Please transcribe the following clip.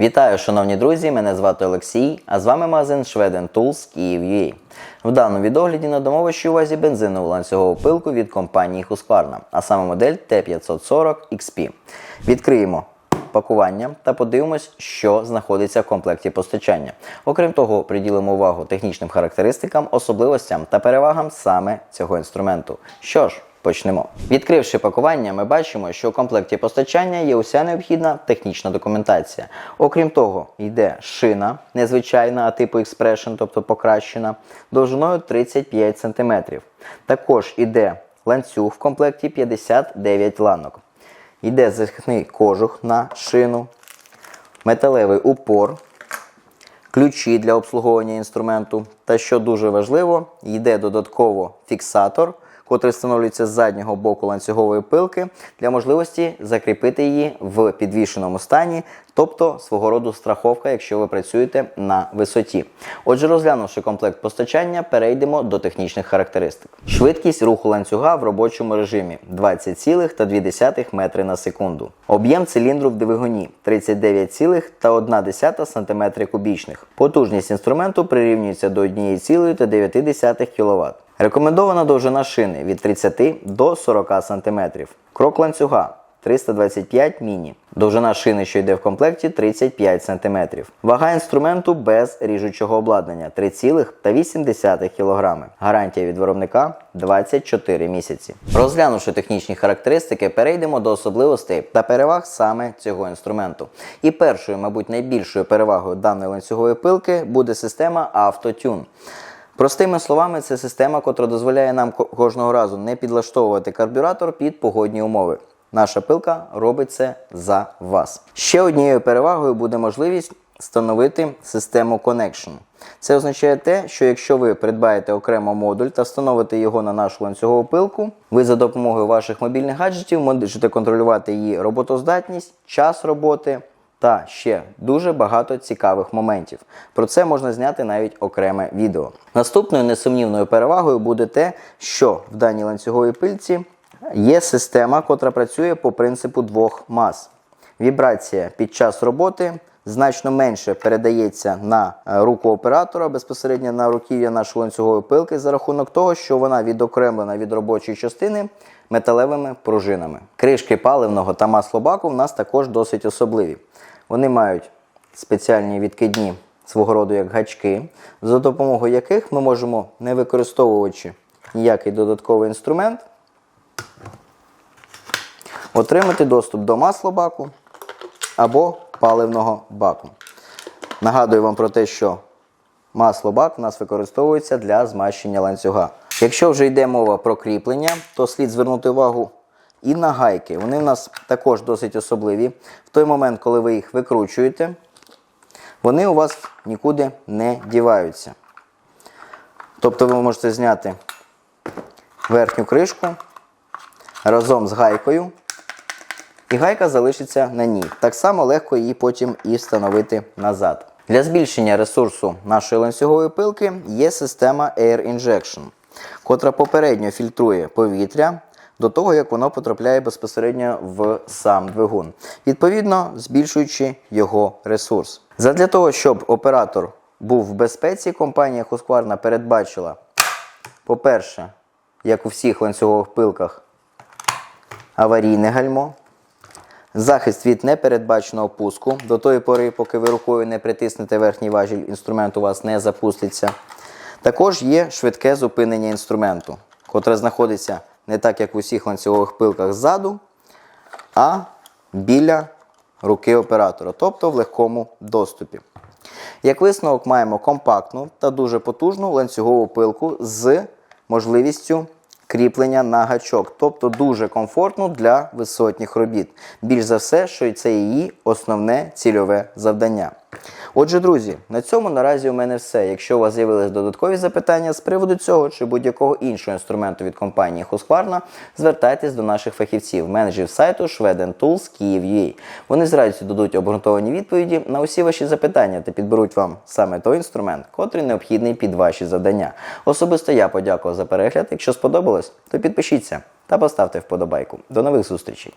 Вітаю, шановні друзі! Мене звати Олексій, а з вами магазин Schweden Tools Kyiv.ua. В даному відогляді на домовищі увазі бензинову ланцюгову пилку від компанії Husqvarna, а саме модель T540 XP. Відкриємо пакування та подивимось, що знаходиться в комплекті постачання. Окрім того, приділимо увагу технічним характеристикам, особливостям та перевагам саме цього інструменту. Що ж, Почнемо. Відкривши пакування, ми бачимо, що у комплекті постачання є уся необхідна технічна документація. Окрім того, йде шина незвичайна, а типу Expression, тобто покращена, довжиною 35 см. Також йде ланцюг в комплекті 59 ланок. Йде захисний кожух на шину, металевий упор, ключі для обслуговування інструменту. Та що дуже важливо, йде додатково фіксатор, котрий встановлюється з заднього боку ланцюгової пилки для можливості закріпити її в підвішеному стані, тобто свого роду страховка, якщо ви працюєте на висоті. Отже, розглянувши комплект постачання, перейдемо до технічних характеристик. Швидкість руху ланцюга в робочому режимі 20,2 метри на секунду. Об'єм циліндру в двигуні 39,1 см кубічних. Потужність інструменту прирівнюється до 1,9 кВт. Рекомендована довжина шини від 30 до 40 см. Крок ланцюга 325 міні. Довжина шини, що йде в комплекті 35 см. Вага інструменту без ріжучого обладнання 3,8 кг. Гарантія від виробника 24 місяці. Розглянувши технічні характеристики, перейдемо до особливостей та переваг саме цього інструменту. І першою, мабуть, найбільшою перевагою даної ланцюгової пилки буде система AutoTune. Простими словами, це система, котра дозволяє нам кожного разу не підлаштовувати карбюратор під погодні умови. Наша пилка робить це за вас. Ще однією перевагою буде можливість встановити систему Connection. Це означає те, що якщо ви придбаєте окремо модуль та встановите його на нашу ланцюгову пилку, ви за допомогою ваших мобільних гаджетів можете контролювати її роботоздатність, час роботи, та ще дуже багато цікавих моментів. Про це можна зняти навіть окреме відео. Наступною несумнівною перевагою буде те, що в даній ланцюговій пильці є система, котра працює по принципу двох мас. Вібрація під час роботи значно менше передається на е, руку оператора безпосередньо на руків'я нашої ланцюгової пилки за рахунок того, що вона відокремлена від робочої частини металевими пружинами. Кришки паливного та маслобаку в нас також досить особливі. Вони мають спеціальні відкидні свого роду як гачки, за допомогою яких ми можемо, не використовуючи ніякий додатковий інструмент, отримати доступ до маслобаку або паливного баку. Нагадую вам про те, що маслобак у нас використовується для змащення ланцюга. Якщо вже йде мова про кріплення, то слід звернути увагу і на гайки. Вони в нас також досить особливі. В той момент, коли ви їх викручуєте, вони у вас нікуди не діваються. Тобто ви можете зняти верхню кришку разом з гайкою, і гайка залишиться на ній. Так само легко її потім і встановити назад. Для збільшення ресурсу нашої ланцюгової пилки є система Air Injection, котра попередньо фільтрує повітря до того, як воно потрапляє безпосередньо в сам двигун, відповідно збільшуючи його ресурс. Задля того, щоб оператор був в безпеці, компанія Husqvarna передбачила, по-перше, як у всіх ланцюгових пилках, аварійне гальмо, захист від непередбаченого пуску. До тої пори, поки ви рукою не притиснете верхній важіль, інструмент у вас не запуститься. Також є швидке зупинення інструменту, котре знаходиться не так, як в усіх ланцюгових пилках ззаду, а біля руки оператора, тобто в легкому доступі. Як висновок, маємо компактну та дуже потужну ланцюгову пилку з можливістю кріплення на гачок, тобто дуже комфортно для висотніх робіт. Більш за все, що це її основне цільове завдання. Отже, друзі, на цьому наразі у мене все. Якщо у вас з'явились додаткові запитання з приводу цього чи будь-якого іншого інструменту від компанії Husqvarna, звертайтесь до наших фахівців, менеджерів сайту Schweden Tools Kyiv.ua. Вони з радістю дадуть обґрунтовані відповіді на усі ваші запитання та підберуть вам саме той інструмент, котрий необхідний під ваші завдання. Особисто я подякував за перегляд. Якщо сподобалось, то підпишіться та поставте вподобайку. До нових зустрічей!